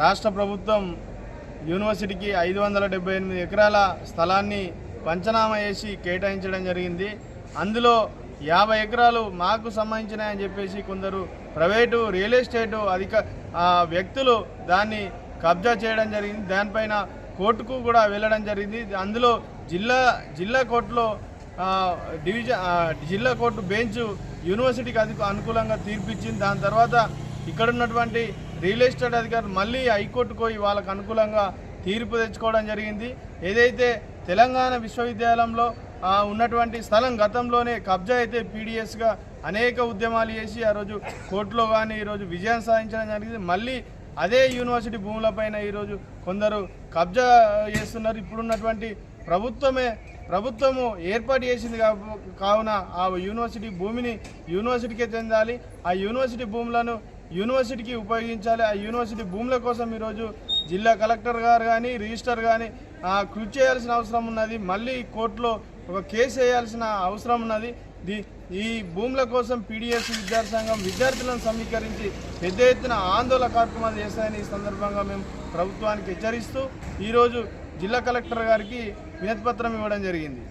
రాష్ట్ర ప్రభుత్వం యూనివర్సిటీకి ఐదు వందల డెబ్బై ఎనిమిది ఎకరాల స్థలాన్ని పంచనామా చేసి కేటాయించడం జరిగింది. అందులో యాభై ఎకరాలు మాకు సంబంధించినాయని చెప్పేసి కొందరు ప్రైవేటు రియల్ ఎస్టేటు అధిక వ్యక్తులు దాన్ని కబ్జా చేయడం జరిగింది. దానిపైన కోర్టుకు కూడా వెళ్ళడం జరిగింది. అందులో జిల్లా జిల్లా కోర్టులో డివిజన్ జిల్లా కోర్టు బెంచ్ యూనివర్సిటీకి అది అనుకూలంగా తీర్పిచ్చింది. దాని తర్వాత ఇక్కడ ఉన్నటువంటి రియల్ ఎస్టేట్ అధికారులు మళ్ళీ హైకోర్టుకు పోయి వాళ్ళకు అనుకూలంగా తీర్పు తెచ్చుకోవడం జరిగింది. ఏదైతే తెలంగాణ విశ్వవిద్యాలయంలో ఉన్నటువంటి స్థలం గతంలోనే కబ్జా అయితే పీడిఎస్గా అనేక ఉద్యమాలు చేసి ఆ రోజు కోర్టులో కానీ ఈరోజు విజయం సాధించడం జరిగింది. మళ్ళీ అదే యూనివర్సిటీ భూములపైన ఈరోజు కొందరు కబ్జా చేస్తున్నారు. ఇప్పుడున్నటువంటి ప్రభుత్వమే ప్రభుత్వము ఏర్పాటు చేసింది కావున ఆ యూనివర్సిటీ భూమిని యూనివర్సిటీకే చెందాలి. ఆ యూనివర్సిటీ భూములను యూనివర్సిటీకి ఉపయోగించాలి. ఆ యూనివర్సిటీ భూముల కోసం ఈరోజు జిల్లా కలెక్టర్ గారు కానీ రిజిస్టర్ కానీ కృషి చేయాల్సిన అవసరం ఉన్నది. మళ్ళీ కోర్టులో ఒక కేసు వేయాల్సిన అవసరం ఉన్నది. ది ఈ భూముల కోసం పీడిఎస్ విద్యార్థి సంఘం విద్యార్థులను సమీకరించి పెద్ద ఎత్తున ఆందోళన కార్యక్రమాలు చేస్తాయని ఈ సందర్భంగా మేము ప్రభుత్వానికి హెచ్చరిస్తూ ఈరోజు జిల్లా కలెక్టర్ గారికి వినతిపత్రం ఇవ్వడం జరిగింది.